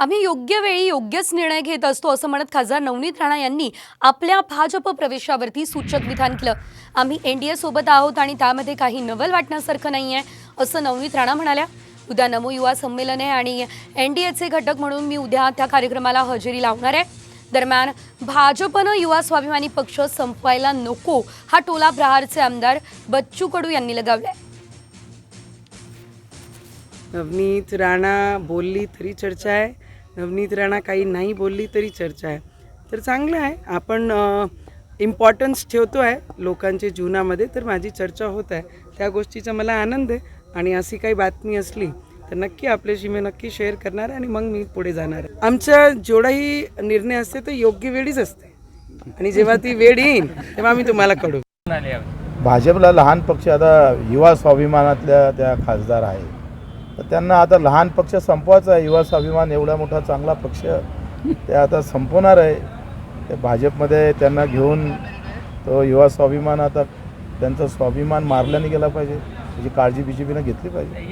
आम्ही योग्य वेळी योग्यच निर्णय घेत असतो असं म्हणत खासदार नवनीत राणा यांनी आपल्या भाजप प्रवेशावरती सूचक विधान केलं. आम्ही एनडीए सोबत आहोत आणि त्यामध्ये काही नवल वाटण्यासारखं नाही आहे असं नवनीत राणा म्हणाल्या. उद्या नमो युवा संमेलन आहे आणि एनडीएचे घटक म्हणून मी उद्या त्या कार्यक्रमाला हजेरी लावणार आहे. दरम्यान भाजपनं युवा स्वाभिमानी पक्ष संपवायला नको हा टोला प्रहारचे आमदार बच्चू कडू यांनी लगावलाय. नवनीत राणा बोलली तरी चर्चा आहे. नवनीत राणा काही नाही बोलली तरी चर्चा आहे. तर चांगलं आहे. आपण इम्पॉर्टन्स ठेवतो आहे लोकांच्या जीवनामध्ये तर माझी चर्चा होत आहे. त्या गोष्टीचा मला आनंद आहे. आणि अशी काही बातमी असली तर नक्की आपल्याशी मी नक्की शेअर करणार आहे आणि मग मी पुढे जाणार आहे. आमचा जेवढाही निर्णय असते तो योग्य वेळीच असते. आणि जेव्हा ती वेळ येईल तेव्हा मी तुम्हाला कळू भाजपला लहान पक्ष आता युवा स्वाभिमानातल्या त्या खासदार आहे तर त्यांना आता लहान पक्ष संपवायचा आहे. युवा स्वाभिमान एवढा मोठा चांगला पक्ष ते आता संपवणार आहे. ते भाजपमध्ये त्यांना घेऊन तो युवा स्वाभिमान आता त्यांचा स्वाभिमान मारल्याने गेला पाहिजे. त्याची काळजी बी जे पीनं घेतली पाहिजे.